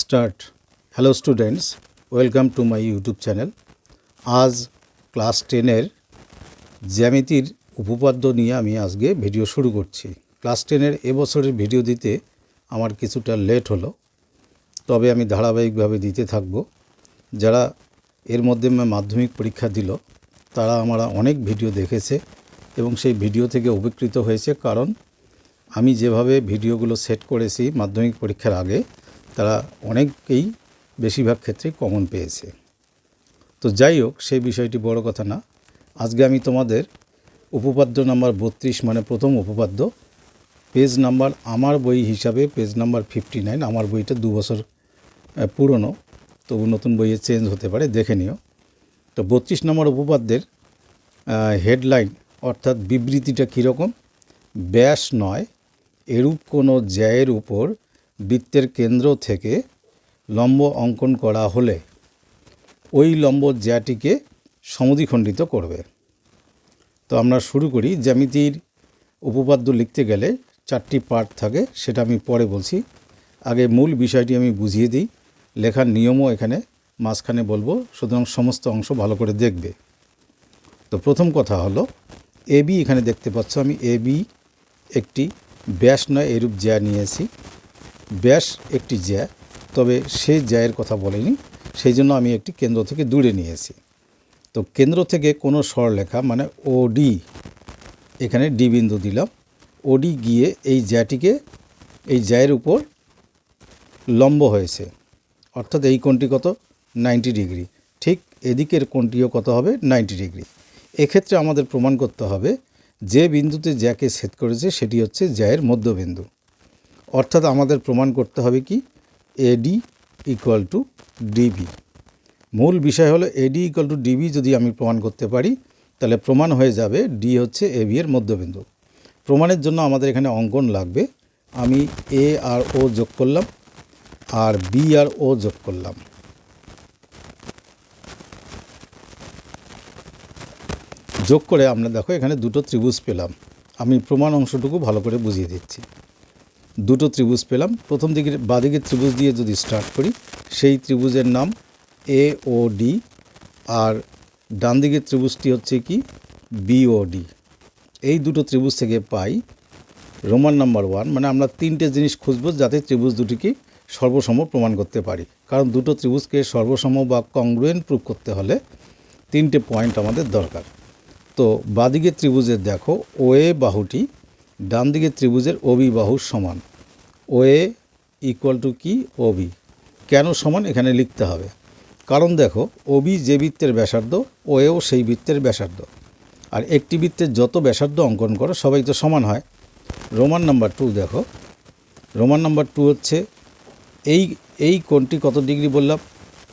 Start. Hello students welcome to my YouTube channel আজ class টেনের জ্যামিতির উপপাদ্য নিয়ে আমি আজকে ভিডিও শুরু করছি। ক্লাস টেনের এবছরের ভিডিও দিতে আমার কিছুটা লেট হলো। তবে আমি ধারাবাহিকভাবে দিতে থাকব। যারা এর মধ্যে মাধ্যমিক পরীক্ষা দিল, তারা আমরা অনেক ভিডিও দেখেছে এবং সেই ভিডিও থেকে উপকৃত হয়েছে। কারণ আমি যেভাবে ভিডিওগুলো সেট করেছি মাধ্যমিক পরীক্ষার আগে তারা অনেককেই বেশিরভাগ ক্ষেত্রে কমন পেয়েছে। তো যাই হোক সেই বিষয়টি বড় কথা না। আজকে আমি তোমাদের উপপাদ্য নাম্বার বত্রিশ মানে প্রথম উপপাদ্য, পেজ নাম্বার আমার বই হিসাবে, পেজ নাম্বার ফিফটি নাইন আমার বইটা দু বছর পুরনো, তবু নতুন বইয়ে চেঞ্জ হতে পারে, দেখে নিও। তো বত্রিশ নম্বর উপপাদ্যের হেডলাইন অর্থাৎ বিবৃতিটা কীরকম? ব্যাস নয়, এরূপ কোনো জ্যায়ের উপর বৃত্তের কেন্দ্র থেকে লম্ব অঙ্কন করা হলে ওই লম্ব জ্যাটিকে সমদ্বিখণ্ডিত করবে। তো আমরা শুরু করি, জ্যামিতির উপপাদ্য লিখতে গেলে চারটি পার্ট থাকে, সেটা আমি পরে বলছি। আগে মূল বিষয়টি আমি বুঝিয়ে দিই, লেখার নিয়মও এখানে মাঝখানে বলব, সুতরাং সমস্ত অংশ ভালো করে দেখবে। তো প্রথম কথা হলো এবি এখানে দেখতে পাচ্ছ, আমি এ বি একটি ব্যাস নয়, এরূপ জ্যা নিয়েছি। ব্যাস একটি জ্যা। তবে সেই জ্যায়ের কথা বলেনি। সেই জন্য আমি একটি কেন্দ্র থেকে দূরে নিয়েছি। তো কেন্দ্র থেকে কোনো সরলেখা মানে ওডি এখানে ডি বিন্দু দিলাম। ওডি গিয়ে এই জ্যাটিকে এই জ্যায়ের উপর লম্ব হয়েছে। অর্থাৎ এই কোণটি কত? Ninety degree. ঠিক এদিকের কোণটিও কত হবে? Ninety degree. এক্ষেত্রে আমাদের প্রমাণ করতে হবে যে বিন্দুতে জ্যাকে ছেদ করেছে সেটি হচ্ছে জ্যায়ের মধ্যবিন্দু। অর্থাৎ আমাদের প্রমাণ করতে হবে কি? এডি ইকুয়াল টু ডিবি মূল বিষয় হলো এডি ইকুয়াল টু ডিবি যদি আমি প্রমাণ করতে পারি, তাহলে প্রমাণ হয়ে যাবে ডি হচ্ছে এবি এর মধ্যবিন্দু। প্রমাণের জন্য আমাদের এখানে অঙ্কন লাগবে। আমি এ আর ও যোগ করলাম, আর বি আর ও যোগ করলাম। যোগ করে আমরা দেখো এখানে দুটো ত্রিভুজ পেলাম। আমি প্রমাণ অংশটুকু ভালো করে বুঝিয়ে দিচ্ছি। দুটো ত্রিভুজ পেলাম। প্রথম দিকের বাদিকের ত্রিভুজ দিয়ে যদি স্টার্ট করি, সেই ত্রিভুজের নাম এ ও ডি আর ডান দিকের ত্রিভুজটি হচ্ছে কি বিওডি এই দুটো ত্রিভুজ থেকে পাই রোমান নাম্বার ওয়ান মানে আমরা তিনটে জিনিস খুঁজবো যাতে ত্রিভুজ দুটিকে সর্বসম প্রমাণ করতে পারি। কারণ দুটো ত্রিভুজকে সর্বসম বা কংগ্রুয়েন প্রুভ করতে হলে তিনটে পয়েন্ট আমাদের দরকার। তো বাদিকের ত্রিভুজের দেখো ওএ বাহুটি ডান দিকের ত্রিভুজের ওবি বাহুর সমান। ও এ ইকুয়াল টু কি? ওবি কেন সমান? এখানে লিখতে হবে। কারণ দেখো ওবি যে বৃত্তের ব্যাসার্ধ ও এও সেই বৃত্তের ব্যাসার্ধ। আর একটি বৃত্তের যত ব্যাসার্ধ অঙ্কন করো, সবাই তো সমান হয়। রোমান নাম্বার টু দেখো। রোমান নাম্বার টু হচ্ছে এই এই কোণটি কত ডিগ্রি বললাম?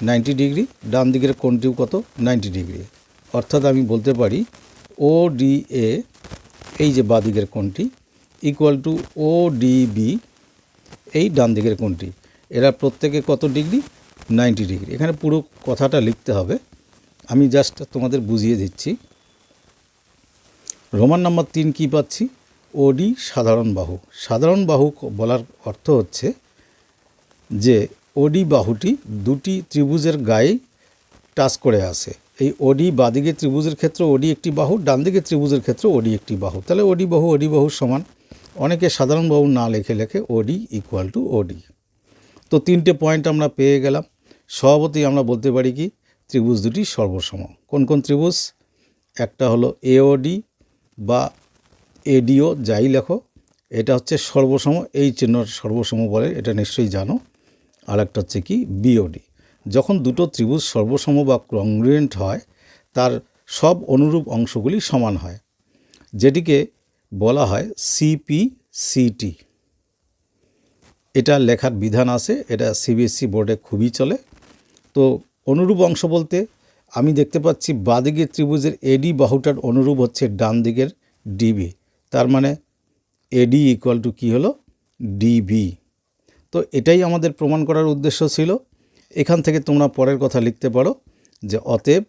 Ninety degree. ডান দিকের কোণটিও কত? Ninety degree. অর্থাৎ আমি বলতে পারি ও ডি এ এই যে বাঁ দিকের কোণটি equal to O D B এই ডান দিকের কোণটি। এরা প্রত্যেকে কত ডিগ্রি? Ninety degree. এখানে পুরো কথাটা লিখতে হবে। আমি জাস্ট তোমাদের বুঝিয়ে দিচ্ছি। রোমান নাম্বার তিন কী পাচ্ছি? ওডি সাধারণ বাহু। সাধারণ বাহু বলার অর্থ হচ্ছে যে ওডি বাহুটি দুটি ত্রিভুজের গায়ে টাচ করে আসে। এই ওডি বাদিকে ত্রিভুজের ক্ষেত্রে, ওডি একটি বাহু ডান দিকে ত্রিভুজের ক্ষেত্রে ওডি একটি বাহু। তাহলে ওডি বাহু, ওডি বাহুর সমান। অনেকে সাধারণ বাহু না লেখে লেখে ওডি ইকুয়াল টু ওডি। তো তিনটে পয়েন্ট আমরা পেয়ে গেলাম। স্বভাবতই আমরা বলতে পারি কি, ত্রিভুজ দুটি সর্বসম। কোন কোন ত্রিভুজ? একটা হলো এওডি বা এডিও যাই লেখো। এটা হচ্ছে সর্বসম, এই চিহ্ন সর্বসম বলে, এটা নিশ্চয়ই জানো। আর একটা হচ্ছে কি বিওডি যখন দুটো ত্রিভুজ সর্বসম বা কংগ্রুয়েন্ট হয়, তার সব অনুরূপ অংশগুলি সমান হয়, যেটিকে বলা হয় সিপি সিটি এটা লেখার বিধান আছে, এটা সিবিএসসি বোর্ডে খুবই চলে। তো অনুরূপ অংশ বলতে আমি দেখতে পাচ্ছি বাদিকের ত্রিভুজের এডি বাহুটার অনুরূপ হচ্ছে ডান দিকের ডিবি তার মানে এডি ইকুয়াল টু কী হলো? ডিবি তো এটাই আমাদের প্রমাণ করার উদ্দেশ্য ছিল। এখান থেকে তোমরা পরের কথা লিখতে পারো যে অতএব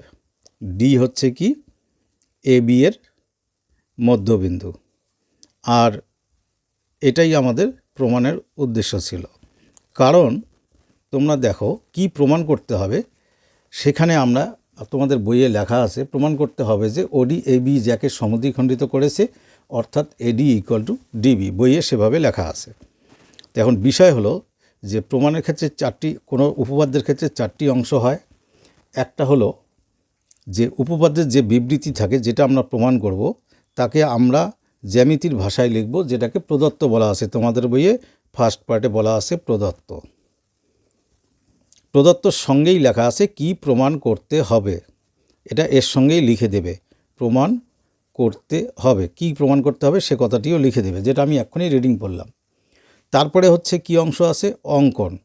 ডি হচ্ছে কি এ বি এর মধ্যবিন্দু। আর এটাই আমাদের প্রমাণের উদ্দেশ্য ছিল। কারণ তোমরা দেখো কি প্রমাণ করতে হবে, সেখানে আমরা তোমাদের বইয়ে লেখা আছে, প্রমাণ করতে হবে যে ওডি এবি যাকে সমদ্বিখণ্ডিত করেছে, অর্থাৎ এডি ইকুয়াল টু ডিবি বইয়ে সেভাবে লেখা আছে। এখন বিষয় হলো যে প্রমাণের ক্ষেত্রে চারটি, কোনো উপপাদ্যের ক্ষেত্রে চারটি অংশ হয়। একটা হলো যে উপপাদ্যের যে বিবৃতি থাকে, যেটা আমরা প্রমাণ করব, তাকে আমরা জ্যামিতির ভাষায় লিখব, যেটাকে প্রদত্ত বলা আছে। তোমাদের বইয়ে ফার্স্ট পার্টে বলা আছে প্রদত্ত। প্রদত্তর সঙ্গেই লেখা আছে কি প্রমাণ করতে হবে। এটা এর সঙ্গেই লিখে দেবে। প্রমাণ করতে হবে। কি প্রমাণ করতে হবে সে কথাটিও লিখে দেবে, যেটা আমি এক্ষুনি রিডিং করলাম তারপরে হচ্ছে কি অংশ আছে? অঙ্কন।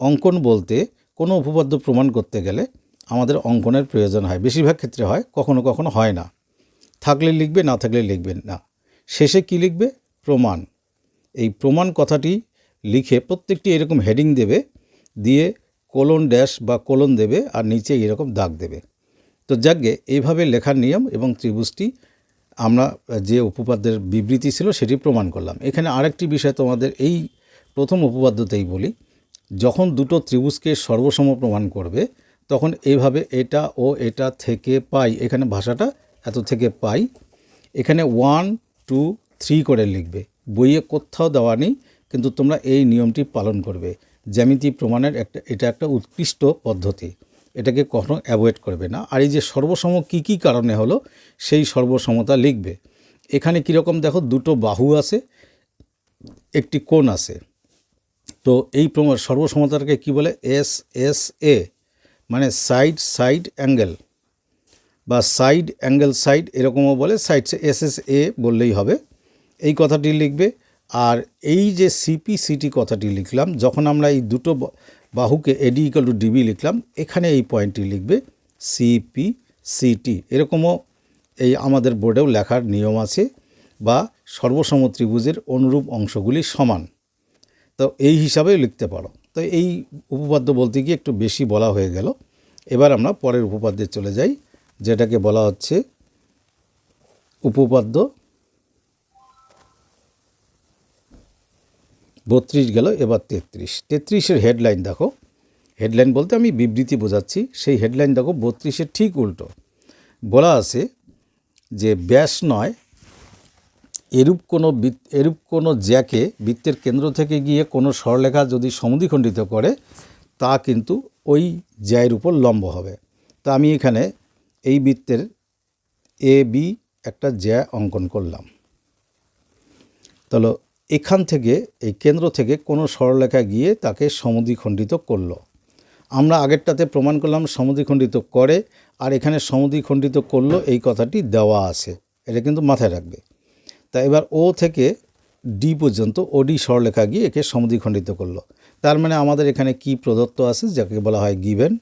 অঙ্কন বলতে কোনো উপপাদ্য প্রমাণ করতে গেলে আমাদের অঙ্কনের প্রয়োজন হয়। বেশিরভাগ ক্ষেত্রে হয়, কখনো কখনো হয় না। থাকলে লিখবে, না থাকলে লিখবেন না। শেষে কি লিখবে? প্রমাণ। এই প্রমাণ কথাটি লিখে প্রত্যেকটি এরকম হেডিং দেবে, দিয়ে কোলন ড্যাশ বা কোলন দেবে আর নিচে এরকম দাগ দেবে। তো যাকগে এইভাবে লেখার নিয়ম এবং ত্রিভুজটি আমরা যে উপপাদ্যের বিবৃতি ছিল সেটি প্রমাণ করলাম। এখানে আরেকটি বিষয় তোমাদের এই প্রথম উপপাদ্যতেই বলি, যখন দুটো ত্রিভুজকে সর্বসম প্রমাণ করবে, তখন এইভাবে এটা ও এটা থেকে পাই, এখানে ভাষাটা এত থেকে পাই, এখানে ওয়ান টু থ্রি করে লিখবে। বইয়ে কোথাও দেওয়া নেই, কিন্তু তোমরা এই নিয়মটি পালন করবে। জ্যামিতি প্রমাণের একটা, এটা একটা উৎকৃষ্ট পদ্ধতি। এটাকে কখনো অ্যাভয়েড করবে না। আর এই যে সর্বসম কী কী কারণে হলো, সেই সর্বসমতা লিখবে। এখানে কীরকম দেখো, দুটো বাহু আছে, একটি কোণ আছে। তো এই সর্বসমতাটাকে কি বলে? এস এস এ মানে সাইড সাইড অ্যাঙ্গেল বা সাইড অ্যাঙ্গেল সাইড এরকমও বলে সাইড এস এস এ বললেই হবে। এই কথাটি লিখবে। আর এই যে সিপি সিটি কথাটি লিখলাম, যখন আমরা এই দুটো বাহুকে এডি ইকাল টু ডিবি লিখলাম, এখানে এই পয়েন্টটি লিখবে সিপি সিটি এরকমও এই আমাদের বোর্ডেও লেখার নিয়ম আছে বা সর্বসম ত্রিভুজের অনুরূপ অংশগুলি সমান। তো এই হিসাবে লিখতে পারো। তো এই উপপাদ্য বলতে গিয়ে একটু বেশি বলা হয়ে গেল। এবার আমরা পরের উপপাদ্যে চলে যাই, যেটাকে বলা হচ্ছে উপপাদ্য বত্রিশ গেল, এবার তেত্রিশ। তেত্রিশের হেডলাইন দেখো। হেডলাইন বলতে আমি বিবৃতি বোঝাচ্ছি, সেই হেডলাইন দেখো, বত্রিশের ঠিক উল্টো। বলা আছে যে ব্যাস নয়, এরূপ কোনো এরূপ কোনো জ্যাকে বৃত্তের কেন্দ্র থেকে গিয়ে কোনো স্বরলেখা যদি সমদ্বিখণ্ডিত করে, তা কিন্তু ওই জ্যায়ের উপর লম্ব হবে। তা আমি এখানে এই বৃত্তের এ, বি একটা জ্যা অঙ্কন করলাম। তাহলে এখান থেকে, এই কেন্দ্র থেকে কোনো সরলরেখা গিয়ে তাকে সমদ্বিখণ্ডিত করল। আমরা আগেরটাতে প্রমাণ করলাম সমদ্বিখণ্ডিত করে, আর এখানে সমদ্বিখণ্ডিত করল এই কথাটি দেওয়া আছে। এটা কিন্তু মাথায় রাখবে। তা এবার ও থেকে ডি পর্যন্ত ওডি সরলেখা গিয়ে একে সমদ্বিখণ্ডিত করল। তার মানে আমাদের এখানে কি প্রদত্ত আছে, যাকে বলা হয় গিভেন।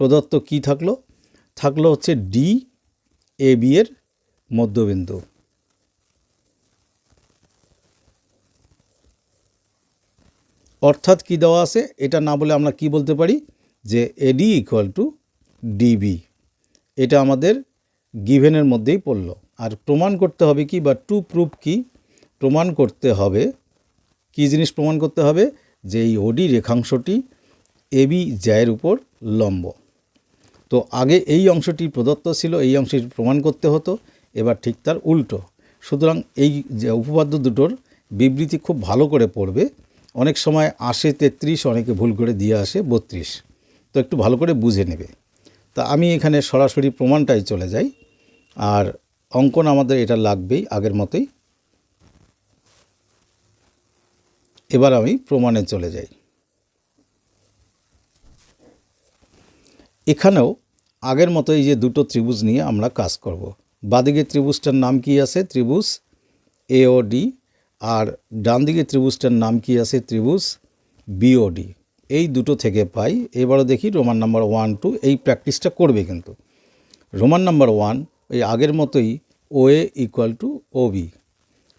প্রদত্ত কি থাকল? থাকল হচ্ছে ডি এ বি এর মধ্যবিন্দু। অর্থাৎ কি দেওয়া আছে? এটা না বলে আমরা কি বলতে পারি? যে এডি ইকুয়াল টু ডিবি। এটা আমাদের গিভেনের মধ্যেই পড়ল। আর প্রমাণ করতে হবে কি বা টু প্রুফ কি? প্রমাণ করতে হবে। কি জিনিস প্রমাণ করতে হবে? যে এই ওডি রেখাংশটি এবি জ্যায়ের উপর লম্ব। তো আগে এই অংশটি প্রদত্ত ছিল, এই অংশটি প্রমাণ করতে হতো। এবার ঠিক তার উল্টো। সুতরাং এই যে উপপাদ্য দুটোর বিবৃতি খুব ভালো করে পড়বে। অনেক সময় আসে তেত্রিশ অনেকে ভুল করে দিয়ে আসে, বত্রিশ। তো একটু ভালো করে বুঝে নেবে। তা আমি এখানে সরাসরি প্রমাণটাই চলে যাই। আর অঙ্কন আমাদের এটা লাগবেই আগের মতোই। এবার আমি প্রমাণে চলে যাই। এখানেও আগের মতো এই যে দুটো ত্রিভুজ নিয়ে আমরা কাজ করব। বাদিকে ত্রিভুজটার নাম কি আছে? ত্রিভুজ এওডি আর ডান দিকে ত্রিভুজটার নাম কি আছে? ত্রিভুজ বিওডি এই দুটো থেকে পাই। এবারও দেখি রোমান নাম্বার ওয়ান, টু, এই প্র্যাকটিসটা করবে কিন্তু। রোমান নাম্বার ওয়ান, এই আগের মতোই O A equal to O B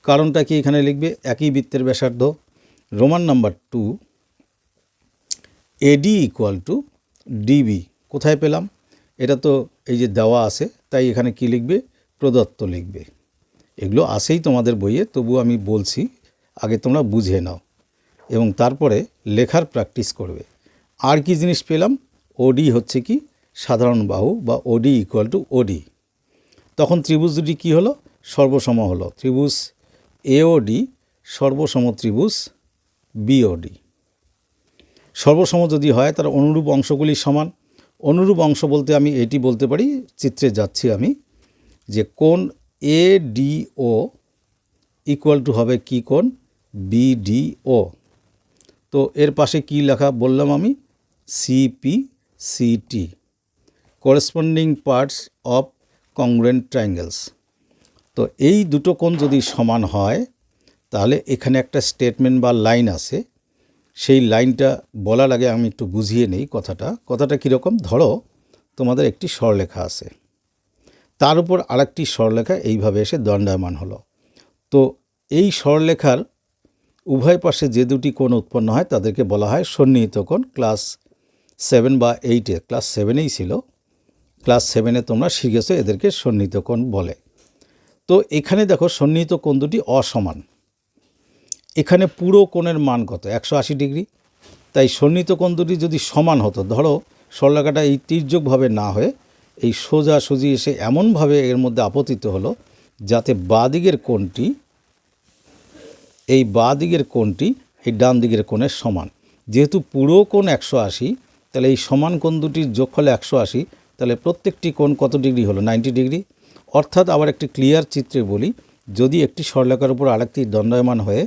কারণটা কি এখানে লিখবে? একই বৃত্তের ব্যাসার্ধ। Roman number two AD equal to DB কোথায় পেলাম? এটা তো এই যে দেওয়া আছে, তাই এখানে কি লিখবে? প্রদত্ত লিখবে। এগুলো আসেই তোমাদের বইয়ে তবু আমি বলছি, আগে তোমরা বুঝে নাও। এবং তারপরে লেখার প্র্যাকটিস করবে। আর কি জিনিস পেলাম? ওডি হচ্ছে কি? সাধারণ বাহু বা ওডি ইকুয়াল টু ওডি তখন ত্রিভুজ দুটি কী হলো? সর্বসম হলো। ত্রিভুজ এওডি সর্বসম ত্রিভুজ বিওডি সর্বসম যদি হয়, তার অনুরূপ অংশগুলি সমান। অনুরূপ অংশ বলতে আমি এটি বলতে পারি, চিত্রে যাচ্ছি আমি, যে কোণ A D O equal to হবে কি কোণ? বিডিও তো এর পাশে কি লেখা বললাম আমি? CP CT corresponding parts of congruent triangles তো এই দুটো কোণ যদি সমান হয়, তাহলে এখানে একটা স্টেটমেন্ট বা লাইন আছে। সেই লাইনটা বলার আগে আমি একটু বুঝিয়ে নেই কথাটা। কথাটা কীরকম? ধরো, তোমাদের একটি স্বরলেখা আছে। তার উপর আরেকটি স্বরলেখা এইভাবে এসে দণ্ডায়মান হলো। তো এই স্বরলেখার উভয় পাশে যে দুটি কোণ উৎপন্ন হয় তাদেরকে বলা হয় সন্নিহিত কোণ। ক্লাস সেভেন বা এইটে ক্লাস সেভেনেই ছিল। ক্লাস সেভেনে তোমরা শিখেছো এদেরকে সন্নিহিত কোণ বলে। তো এখানে দেখো সন্নিহিত কোণ দুটি অসমান। এখানে পুরো কোণের মান কত? একশো আশি ডিগ্রি। তাই সন্নিহিত কোণ দুটি যদি সমান হতো, ধরো সরলাকাটা এই তির্যকভাবে না হয়ে এই সোজা সুজি এসে এমনভাবে এর মধ্যে আপতিত হলো যাতে বাঁ দিকের কোণটি, এই বাঁ দিকের কোণটি এই ডান দিকের কোণের সমান। যেহেতু পুরো কোণ একশো আশি, তাহলে এই সমান কোণ দুটির যোগফল একশো আশি, তাহলে প্রত্যেকটি কোণ কত ডিগ্রি হলো? Ninety degree. অর্থাৎ আবার একটি ক্লিয়ার চিত্রে বলি, যদি একটি সরলেখার উপর আরেকটি দণ্ডায়মান হয়ে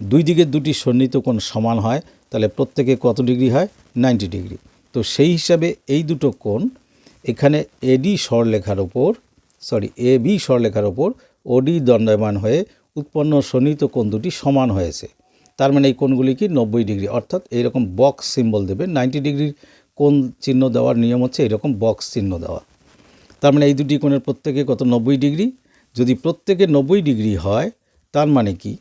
দুই দিকের দুটি সন্নিহিত কোণ সমান হয়, তাহলে প্রত্যেকে কত ডিগ্রি হয়? Ninety degree. তো সেই হিসাবে এই দুটো কোণ এখানে এডি স্বরলেখার ওপর সরি এ বি স্বরলেখার ওপর ওডি দণ্ডায়মান হয়ে উৎপন্ন সন্নিহিত কোণ দুটি সমান হয়েছে। তার মানে এই কোণগুলি কি নব্বই ডিগ্রি, অর্থাৎ এইরকম বক্স সিম্বল দেবে, নাইনটি ডিগ্রির কোণ চিহ্ন দেওয়ার নিয়ম হচ্ছে এরকম বক্স চিহ্ন দেওয়া। তার মানে এই দুটি কোণের প্রত্যেকে কত? নব্বই ডিগ্রি। যদি প্রত্যেকে নব্বই ডিগ্রি হয়, তার মানে কি?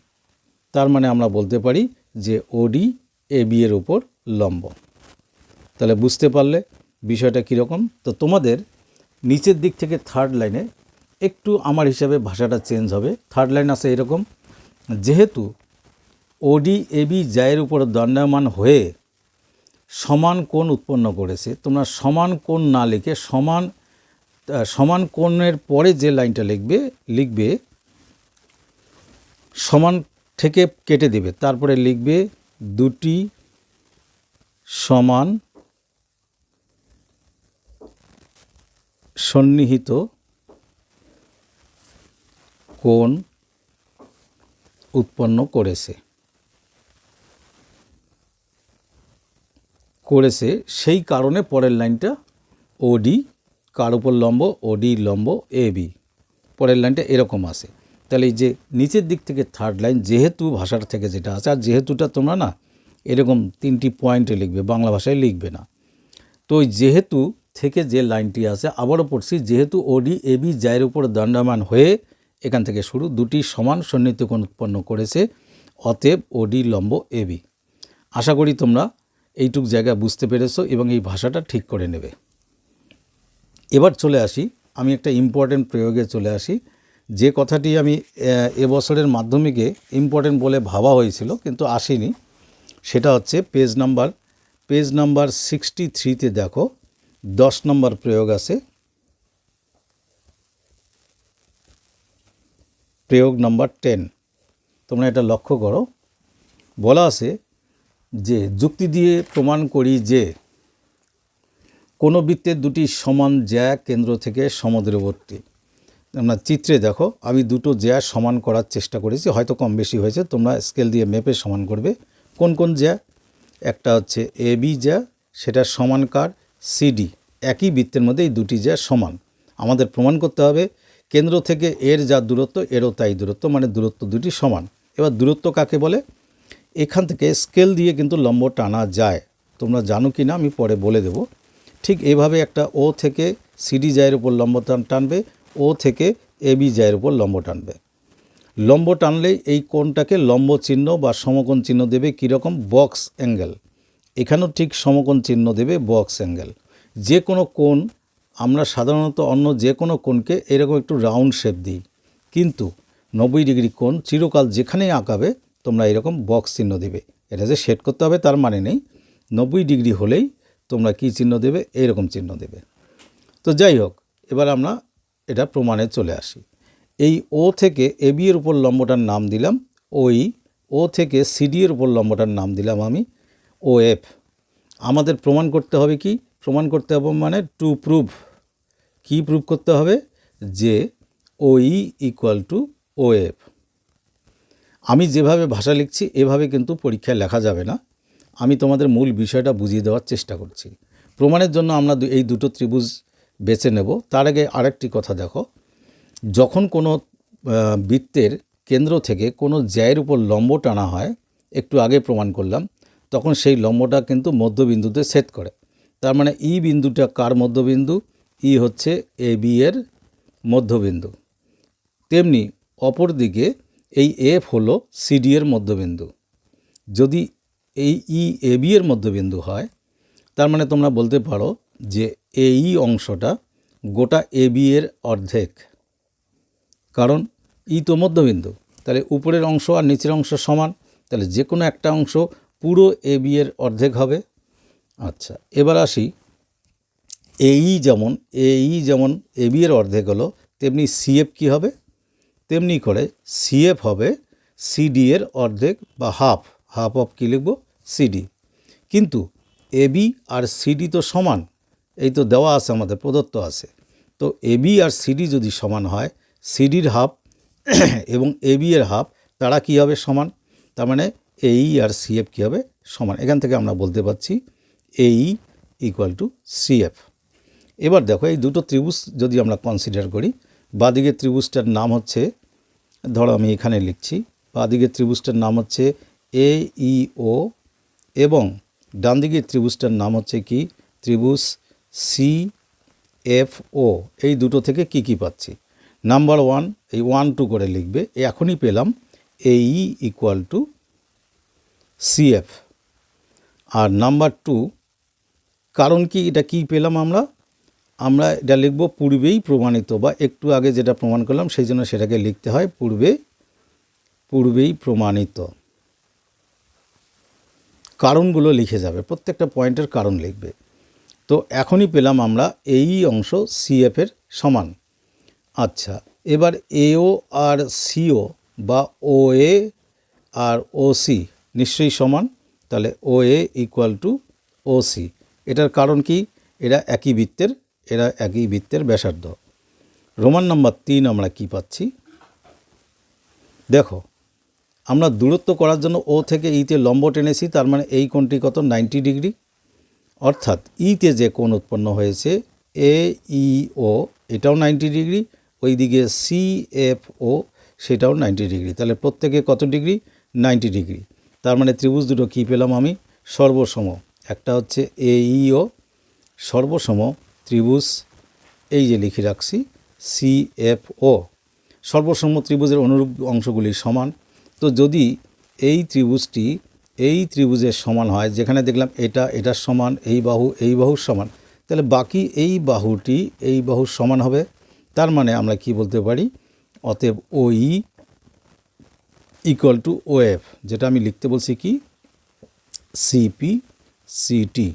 তার মানে আমরা বলতে পারি যে ওডি এ বি এর উপর লম্ব। তাহলে বুঝতে পারলে বিষয়টা কীরকম? তো তোমাদের নিচের দিক থেকে থার্ড লাইনে একটু আমার হিসাবে ভাষাটা চেঞ্জ হবে। থার্ড লাইন আছে এরকম, যেহেতু ওডি এবি জায়ের উপর দণ্ডায়মান হয়ে সমান কোণ উৎপন্ন করেছে, তোমরা সমান কোণ না লিখে সমান সমান কোণের পরে যে লাইনটা লিখবে লিখবে, সমান থেকে কেটে দেবে। তারপরে লিখবে দুটি সমান সন্নিহিত কোণ উৎপন্ন করেছে। করেছে সেই কারণে পরের লাইনটা ওডি কার উপর লম্ব? ওডি লম্ব এ বি পরের লাইনটা এরকম আসে তাহলে এই যে নিচের দিক থেকে থার্ড লাইন যেহেতু ভাষার থেকে যেটা আছে, আর যেহেতুটা তোমরা না, এরকম তিনটি পয়েন্টে লিখবে, বাংলা ভাষায় লিখবে না। তো ওই যেহেতু থেকে যে লাইনটি আছে, আবারও পড়ছি, যেহেতু ওডি এবি জায়ের উপর দণ্ডায়মান হয়ে এখান থেকে শুরু, দুটি সমান সন্নিহিত কোণ উৎপন্ন করেছে, অতএব ওডি লম্ব এবি আশা করি তোমরা এইটুক জায়গা বুঝতে পেরেছ এবং এই ভাষাটা ঠিক করে নেবে। এবার চলে আসি, আমি একটা ইম্পর্টেন্ট প্রয়োগে চলে আসি। যে কথাটি আমি এবছরের মাধ্যমিকে ইম্পর্টেন্ট বলে ভাবা হয়েছিল, কিন্তু আসেনি, সেটা হচ্ছে page number page number sixty থ্রিতে দেখো দশ নম্বর প্রয়োগ আছে। প্রয়োগ নাম্বার টেন তোমরা এটা লক্ষ্য করো। বলা আছে যে, যুক্তি দিয়ে প্রমাণ করি যে, কোনো বৃত্তের দুটি সমান জ্যা কেন্দ্র থেকে সমুদ্রবর্তী। তোমরা চিত্রে দেখো, আমি দুটো জ্যা সমান করার চেষ্টা করেছি, হয়তো কম বেশি হয়েছে, তোমরা স্কেল দিয়ে মেপে সমান করবে। কোন কোন জ্যা? একটা হচ্ছে এ বি জ্যা, সেটা সমান কার? সিডি একই বৃত্তের মধ্যে এই দুটি জ্যা সমান, আমাদের প্রমাণ করতে হবে কেন্দ্র থেকে এর যা দূরত্ব, এরও তাই দূরত্ব মানে দূরত্ব দুটি সমান। এবার দূরত্ব কাকে বলে? এখান থেকে স্কেল দিয়ে কিন্তু লম্ব টানা যায়। তোমরা জানো কি না আমি পরে বলে দেব। ঠিক এভাবে একটা ও থেকে সিডি জায়ের উপর লম্ব টান টানবে ও থেকে এবি জায়ের উপর লম্ব টানবে। লম্ব টানলেই এই কোণটাকে লম্ব চিহ্ন বা সমকোণ চিহ্ন দেবে কীরকম? Box angle. এখানেও ঠিক সমকোণ চিহ্ন দেবে বক্স অ্যাঙ্গেল যে কোনো কোণ, আমরা সাধারণত অন্য যে কোনো কোণকে এরকম একটু রাউন্ড শেপ দিই। কিন্তু নব্বই ডিগ্রি কোণ চিরকাল যেখানেই আঁকাবে, তোমরা এরকম বক্স চিহ্ন দেবে। এটা যে সেট করতে হবে, তার মানে নেই। নব্বই ডিগ্রি হলেই তোমরা কি চিহ্ন দেবে? এইরকম চিহ্ন দেবে। তো যাই হোক, এবার আমরা এটা প্রমাণে চলে আসি। এই ও থেকে এবি এর উপর লম্বটার নাম দিলাম, ওই ও থেকে সিডি এর উপর লম্বটার নাম দিলাম আমি। O F. আমাদের প্রমাণ করতে হবে কি? প্রমাণ করতে হবে মানে টু প্রুভ। কি প্রুভ করতে হবে? যে O E equal to O F. আমি যেভাবে ভাষা লিখছি, এভাবে কিন্তু পরীক্ষায় লেখা যাবে না। আমি তোমাদের মূল বিষয়টা বুঝিয়ে দেওয়ার চেষ্টা করছি। প্রমাণের জন্য আমরা এই দুটো ত্রিভুজ বেছে নেব। তার আগে আরেকটি কথা দেখো। যখন কোনো বৃত্তের কেন্দ্র থেকে কোনো জ্যায়ের উপর লম্ব টানা হয়, একটু আগে প্রমাণ করলাম তখন সেই লম্বটা কিন্তু মধ্যবিন্দুতে ছেদ করে। তার মানে ই বিন্দুটা কার মধ্যবিন্দু? ই হচ্ছে এ বি এর মধ্যবিন্দু। তেমনি অপরদিকে এই এফ হলো সিডি এর মধ্যবিন্দু। যদি এই ই এ বি এর মধ্যবিন্দু হয়, তার মানে তোমরা বলতে পারো যে এই অংশটা গোটা এ বি এর অর্ধেক। কারণ ই তো মধ্যবিন্দু, তাহলে উপরের অংশ আর নিচের অংশ সমান। তাহলে যে কোনো একটা অংশ পুরো এ বি এর অর্ধেক হবে। আচ্ছা এবার আসি। এই যেমন এই যেমন এ বি এর অর্ধেক হলো, তেমনি সিএফ কী হবে? তেমনি করে সিএফ হবে সিডি এর অর্ধেক বা হাফ হাফ অফ কী লিখব? সিডি কিন্তু এবি আর সিডি তো সমান, এই তো দেওয়া আছে, আমাদের প্রদত্ত আছে। তো এবি আর সিডি যদি সমান হয় সিডির হাফ এবং এবি এর হাফ, তারা কী হবে সমান? তার মানে এই আর সিএফ কী হবে? সমান। এখান থেকে আমরা বলতে পারছি এই ইকুয়াল টু সিএফ এবার দেখো, এই দুটো ত্রিভুজ যদি আমরা কনসিডার করি, বাদিকের ত্রিভুজটার নাম হচ্ছে, ধরো আমি এখানে লিখছি, বাদিকের ত্রিভুজটার নাম হচ্ছে এ ই ও এবং ডান দিকের ত্রিভুজটার নাম হচ্ছে কি? ত্রিভুজ সি এফ ও এই দুটো থেকে কি কি পাচ্ছি? নাম্বার ওয়ান এই ওয়ান টু করে লিখবে। এখনই পেলাম এই ইকুয়াল টু সিএফ আর নাম্বার টু কারণ কি, এটা কি পেলাম আমরা? আমরা এটা লিখব পূর্বেই প্রমাণিত, বা একটু আগে যেটা প্রমাণ করলাম, সেই জন্য সেটাকে লিখতে হয় পূর্বে, পূর্বেই প্রমাণিত। কারণগুলো লিখে যাবে, প্রত্যেকটা পয়েন্টের কারণ লিখবে। তো এখনই পেলাম আমরা এই অংশ সিএফের সমান। আচ্ছা এবার এও আর সিও বা ও এ আর ও সি নিশ্চয়ই সমান, তাহলে O A equal to O C এটার কারণ কি? এরা একই বৃত্তের, এরা একই বৃত্তের ব্যাসার্ধ। রোমান নাম্বার তিন আমরা কি পাচ্ছি? দেখো, আমরা দূরত্ব করার জন্য ও থেকে ইতে লম্ব টেনেছি, তার মানে এই কোণটি কত? Ninety degree. অর্থাৎ ইতে যে কোণ উৎপন্ন হয়েছে এ ই ও এটাও নাইনটি ডিগ্রি, ওইদিকে সি এফ ও সেটাও নাইনটি ডিগ্রি। তাহলে প্রত্যেকে কত ডিগ্রি? Ninety degree. তার মানে ত্রিভুজ দুটো কী পেলাম আমি? সর্বসম। একটা হচ্ছে এ ই ও সর্বসম ত্রিভুজ, এই যে লিখে রাখছি সি এফ ও সর্বসম ত্রিভুজের অনুরূপ অংশগুলি সমান। তো যদি এই ত্রিভুজটি এই ত্রিভুজের সমান হয়, যেখানে দেখলাম এটা, এটার সমান, এই বাহু, এই বাহুর সমান, তাহলে বাকি এই বাহুটি এই বাহুর সমান হবে। তার মানে আমরা কি বলতে পারি? অতএব ওই ইকুয়াল টু ও এফ যেটা আমি লিখতে বলছি কি? সিপি সিটি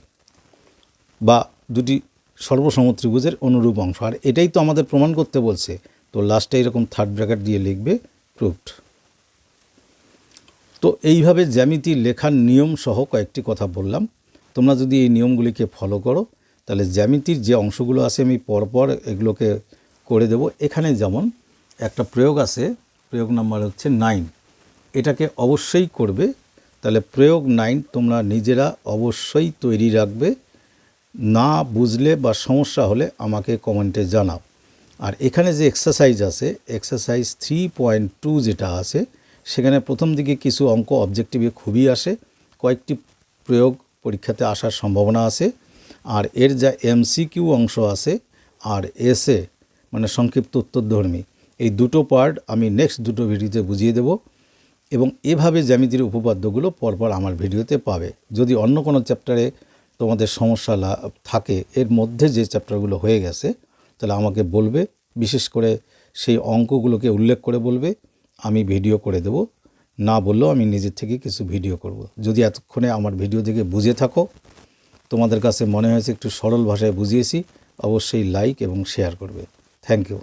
বা দুটি সর্বসম ত্রিভুজের অনুরূপ অংশ। আর এটাই তো আমাদের প্রমাণ করতে বলছে। তো লাস্টে এরকম থার্ড ব্র্যাকেট দিয়ে লিখবে প্রুফড তো এইভাবে জ্যামিতি লেখার নিয়ম সহ কয়েকটি কথা বললাম। তোমরা যদি এই নিয়মগুলিকে ফলো করো, তাহলে জ্যামিতির যে অংশগুলো আছে আমি পরপর এগুলোকে করে দেব। এখানে যেমন একটা প্রয়োগ আছে, প্রয়োগ নাম্বার হচ্ছে নাইন এটাকে অবশ্যই করবে। তাহলে প্রয়োগ নাইন তোমরা নিজেরা অবশ্যই তৈরি রাখবে। না বুঝলে বা সমস্যা হলে আমাকে কমেন্টে জানাও। আর এখানে যে এক্সারসাইজ আছে এক্সারসাইজ থ্রি পয়েন্ট টু যেটা আছে, সেখানে প্রথম দিকে কিছু অঙ্ক অবজেক্টিভে খুবই আসে। কয়েকটি প্রয়োগ পরীক্ষাতে আসার সম্ভাবনা আছে। আর এর যা এমসিকিউ অংশ আছে আর এসে মানে সংক্ষিপ্ত উত্তরধর্মী, এই দুটো পার্ট আমি নেক্সট দুটো ভিডিওতে বুঝিয়ে দেব। এভাবে জ্যামিতির উপপাদ্যগুলো পরপর আমার ভিডিওতে পাবে। যদি অন্য কোনো চ্যাপ্টারে তোমাদের সমস্যা থাকে, এর মধ্যে যে চ্যাপ্টারগুলো হয়ে গেছে, তাহলে আমাকে বলবে, বিশেষ করে সেই অঙ্কগুলোকে উল্লেখ করে বলবে, আমি ভিডিও করে দেব। না বললেও আমি নিজের থেকে কিছু ভিডিও করব। যদি এতক্ষণে আমার ভিডিও দেখে বুঝে থাকো, তোমাদের কাছে মনে হয়েছে একটু সরল ভাষায় বুঝিয়েছি, অবশ্যই লাইক এবং শেয়ার করবে। Thank you.